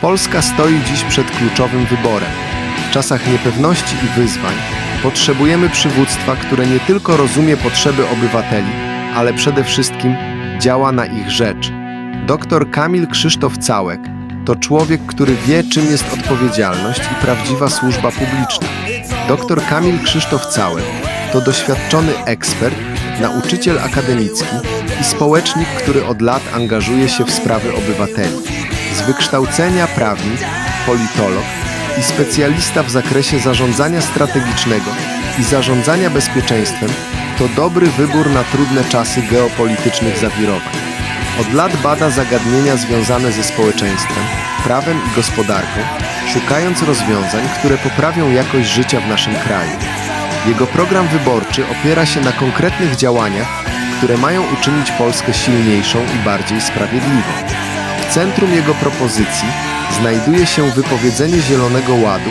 Polska stoi dziś przed kluczowym wyborem. W czasach niepewności i wyzwań potrzebujemy przywództwa, które nie tylko rozumie potrzeby obywateli, ale przede wszystkim działa na ich rzecz. Dr Kamil Krzysztof Całek to człowiek, który wie, czym jest odpowiedzialność i prawdziwa służba publiczna. Dr Kamil Krzysztof Całek to doświadczony ekspert, nauczyciel akademicki i społecznik, który od lat angażuje się w sprawy obywateli. Z wykształcenia prawnik, politolog i specjalista w zakresie zarządzania strategicznego i zarządzania bezpieczeństwem to dobry wybór na trudne czasy geopolitycznych zawirowań. Od lat bada zagadnienia związane ze społeczeństwem, prawem i gospodarką, szukając rozwiązań, które poprawią jakość życia w naszym kraju. Jego program wyborczy opiera się na konkretnych działaniach, które mają uczynić Polskę silniejszą i bardziej sprawiedliwą. W centrum jego propozycji znajduje się wypowiedzenie Zielonego Ładu,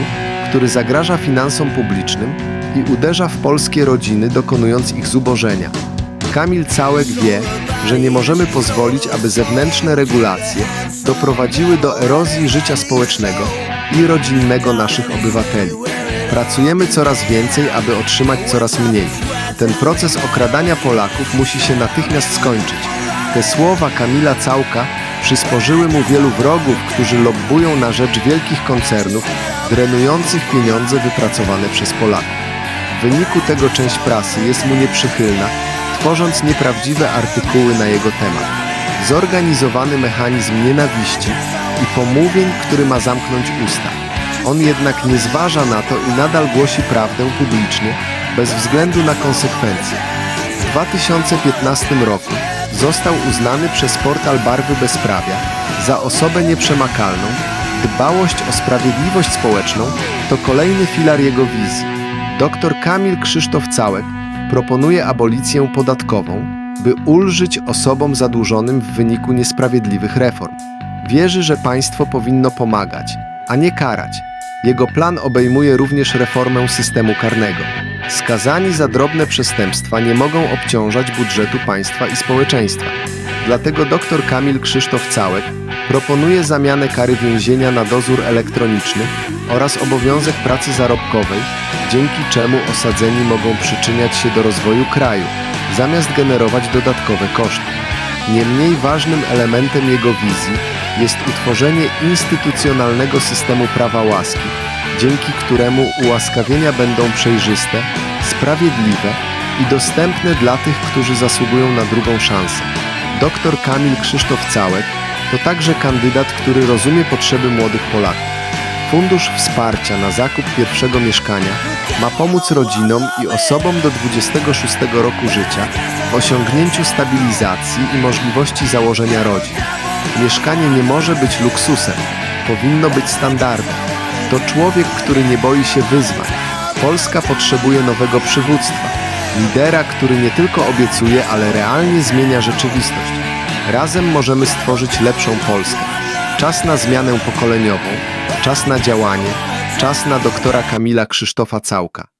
który zagraża finansom publicznym i uderza w polskie rodziny, dokonując ich zubożenia. Kamil Całek wie, że nie możemy pozwolić, aby zewnętrzne regulacje doprowadziły do erozji życia społecznego i rodzinnego naszych obywateli. Pracujemy coraz więcej, aby otrzymać coraz mniej. Ten proces okradania Polaków musi się natychmiast skończyć. Te słowa Kamila Całka przysporzyły mu wielu wrogów, którzy lobbują na rzecz wielkich koncernów, drenujących pieniądze wypracowane przez Polaków. W wyniku tego część prasy jest mu nieprzychylna, tworząc nieprawdziwe artykuły na jego temat. Zorganizowany mechanizm nienawiści i pomówień, który ma zamknąć usta. On jednak nie zważa na to i nadal głosi prawdę publicznie, bez względu na konsekwencje. W 2015 roku został uznany przez portal Barwy Bezprawia za osobę nieprzemakalną. Dbałość o sprawiedliwość społeczną to kolejny filar jego wizji. Dr Kamil Krzysztof Całek proponuje abolicję podatkową, by ulżyć osobom zadłużonym w wyniku niesprawiedliwych reform. Wierzy, że państwo powinno pomagać, a nie karać. Jego plan obejmuje również reformę systemu karnego. Skazani za drobne przestępstwa nie mogą obciążać budżetu państwa i społeczeństwa. Dlatego dr Kamil Krzysztof Całek proponuje zamianę kary więzienia na dozór elektroniczny oraz obowiązek pracy zarobkowej, dzięki czemu osadzeni mogą przyczyniać się do rozwoju kraju, zamiast generować dodatkowe koszty. Niemniej ważnym elementem jego wizji jest utworzenie instytucjonalnego systemu prawa łaski, dzięki któremu ułaskawienia będą przejrzyste, sprawiedliwe i dostępne dla tych, którzy zasługują na drugą szansę. Dr Kamil Krzysztof Całek to także kandydat, który rozumie potrzeby młodych Polaków. Fundusz Wsparcia na zakup pierwszego mieszkania ma pomóc rodzinom i osobom do 26 roku życia w osiągnięciu stabilizacji i możliwości założenia rodzin. Mieszkanie nie może być luksusem, powinno być standardem. To człowiek, który nie boi się wyzwań. Polska potrzebuje nowego przywództwa, lidera, który nie tylko obiecuje, ale realnie zmienia rzeczywistość. Razem możemy stworzyć lepszą Polskę. Czas na zmianę pokoleniową, czas na działanie, czas na doktora Kamila Krzysztofa Całka.